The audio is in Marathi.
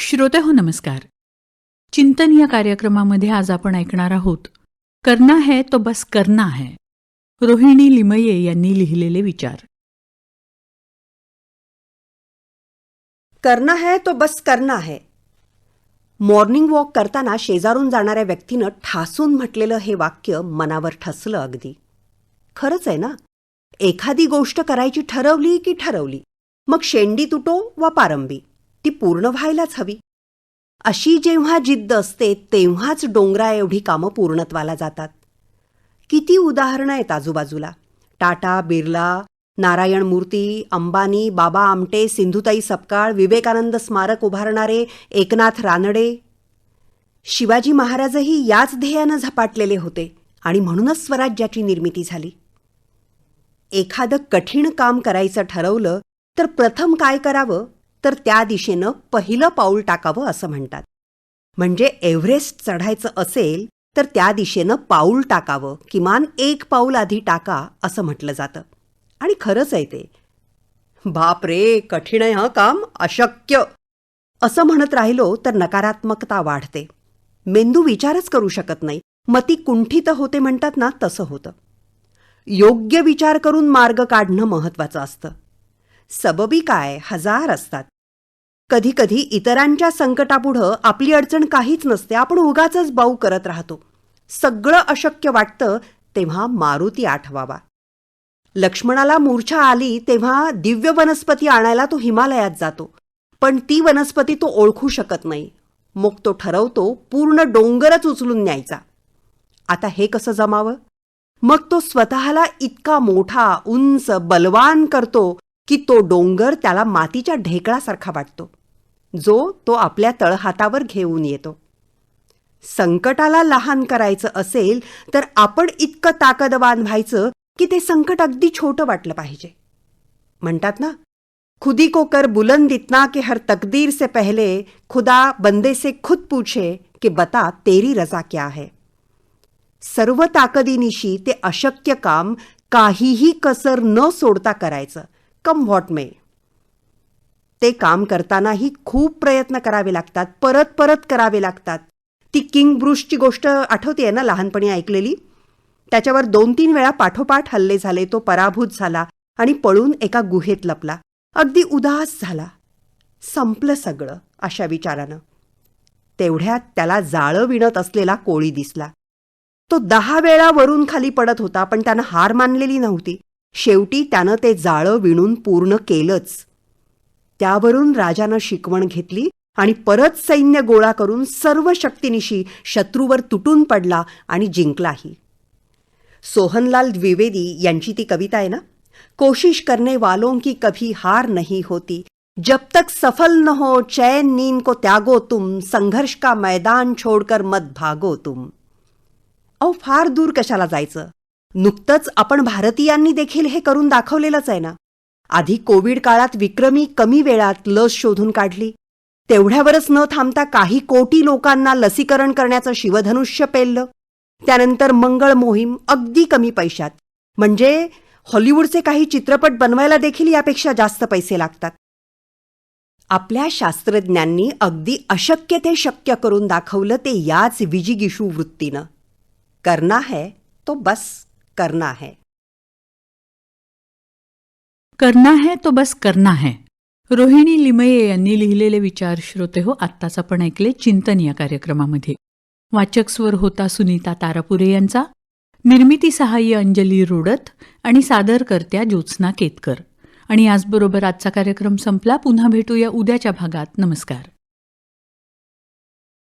श्रोते हो नमस्कार. चिंतन या कार्यक्रमामध्ये आज आपण ऐकणार आहोत करना है तो बस करना है. रोहिणी लिमये यांनी लिहिलेले विचार. करना है तो बस करना है. मॉर्निंग वॉक करताना शेजारून जाणाऱ्या व्यक्तीनं ठासून म्हटलेलं हे वाक्य मनावर ठसलं अगदी. खरंच आहे ना? एखादी गोष्ट करायची ठरवली की ठरवली. मग शेंडी तुटो वा पारंबी. ती पूर्ण व्हायलाच हवी. अशी जेव्हा जिद्द असते तेव्हाच डोंगरा एवढी कामं पूर्णत्वाला जातात. किती उदाहरणं आहेत आजूबाजूला. टाटा बिर्ला नारायण मूर्ती अंबानी बाबा आमटे सिंधुताई सपकाळ विवेकानंद स्मारक उभारणारे एकनाथ रानडे. शिवाजी महाराजही याच ध्येयानं झपाटलेले होते आणि म्हणूनच स्वराज्याची निर्मिती झाली. एखादं कठीण काम करायचं ठरवलं तर प्रथम काय करावं? तर त्या दिशेनं पहिलं पाऊल टाकावं असं म्हणतात. म्हणजे एव्हरेस्ट चढायचं असेल तर त्या दिशेनं पाऊल टाकावं किमान एक पाऊल आधी टाका असं म्हटलं जातं. आणि खरंच आहे ते. बाप रे कठीण आहे हं काम? अशक्य. असं म्हणत राहिलो तर नकारात्मकता वाढते. मेंदू विचारच करू शकत नाही. मती कुंठित होते म्हणतात ना तसं होतं. योग्य विचार करून मार्ग काढणं महत्वाचं असतं. सबबी काय हजार असतात. कधीकधी इतरांच्या संकटापुढं आपली अडचण काहीच नसते आपण उगाच बाऊ करत राहतो. सगळं अशक्य वाटतं तेव्हा मारुती आठवावा. लक्ष्मणाला मूर्छा आली तेव्हा दिव्य वनस्पती आणायला तो हिमालयात जातो. पण ती वनस्पती तो ओळखू शकत नाही. मग तो ठरवतो पूर्ण डोंगरच उचलून न्यायचा. आता हे कसं जमावं? मग तो स्वतःला इतका मोठा उंच बलवान करतो की तो डोंगर त्याला मातीच्या ढेकळासारखा वाटतो. जो तो आपल्या तळहातावर घेऊन येतो. संकटाला लहान करायचं असेल तर आपण इतकं ताकदवान व्हायचं की ते संकट अगदी छोटं वाटलं पाहिजे. म्हणतात ना खुदी को कर बुलंद इतना कि हर तकदीर से पहले खुदा बंदे से खुद पूछे की बता तेरी रजा क्या है. सर्व ताकदीनिशी ते अशक्य काम काहीही कसर न सोडता करायचं. Come what may. ते काम करतानाही खूप प्रयत्न करावे लागतात परत परत करावे लागतात. ती किंग ब्रुशची गोष्ट आठवते ना लहानपणी ऐकलेली? त्याच्यावर दोन तीन वेळा पाठोपाठ हल्ले झाले तो पराभूत झाला आणि पळून एका गुहेत लपला. अगदी उदास झाला. संपलं सगळं अशा विचारानं. तेवढ्यात त्याला जाळं विणत असलेला कोळी दिसला. तो दहा वेळा वरून खाली पडत होता पण त्यानं हार मानलेली नव्हती. शेवटी त्यानं ते जाळं विणून पूर्ण केलंच. त्यावरून राजानं शिकवण घेतली आणि परत सैन्य गोळा करून सर्व शक्तीनिशी शत्रूवर तुटून पडला आणि जिंकलाही. सोहनलाल द्विवेदी यांची ती कविता आहे ना? कोशिश करने वालों की कभी हार नहीं होती. जब तक सफल न हो चैन नींद को त्यागो तुम संघर्ष का मैदान छोड़कर मत भागो तुम. अहो फार दूर कशाला जायचं? नुकतंच आपण भारतीयांनी देखील हे करून दाखवलेलंच आहे ना. आधी कोविड काळात विक्रमी कमी वेळात लस शोधून काढली. तेवढ्यावरच न थांबता काही कोटी लोकांना लसीकरण करण्याचं शिवधनुष्य पेललं. त्यानंतर मंगळ मोहीम अगदी कमी पैशात. म्हणजे हॉलिवूडचे काही चित्रपट बनवायला देखील यापेक्षा जास्त पैसे लागतात. आपल्या शास्त्रज्ञांनी अगदी अशक्य ते शक्य करून दाखवलं ते याच विजिगिषू वृत्तीनं. करना है तो बस. करना है। करना है तो बस करना है। रोहिणी लिमये यांनी लिहिलेले विचार श्रोते हो आत्ताच आपण ऐकले चिंतन या कार्यक्रमामध्ये. वाचक स्वर होता सुनीता तारापुरे यांचा निर्मिती सहाय्य अंजली रोडत आणि सादरकर्त्या ज्योत्स्ना केतकर. आणि याचबरोबर आजचा कार्यक्रम संपला. पुन्हा भेटूया उद्याच्या भागात. नमस्कार.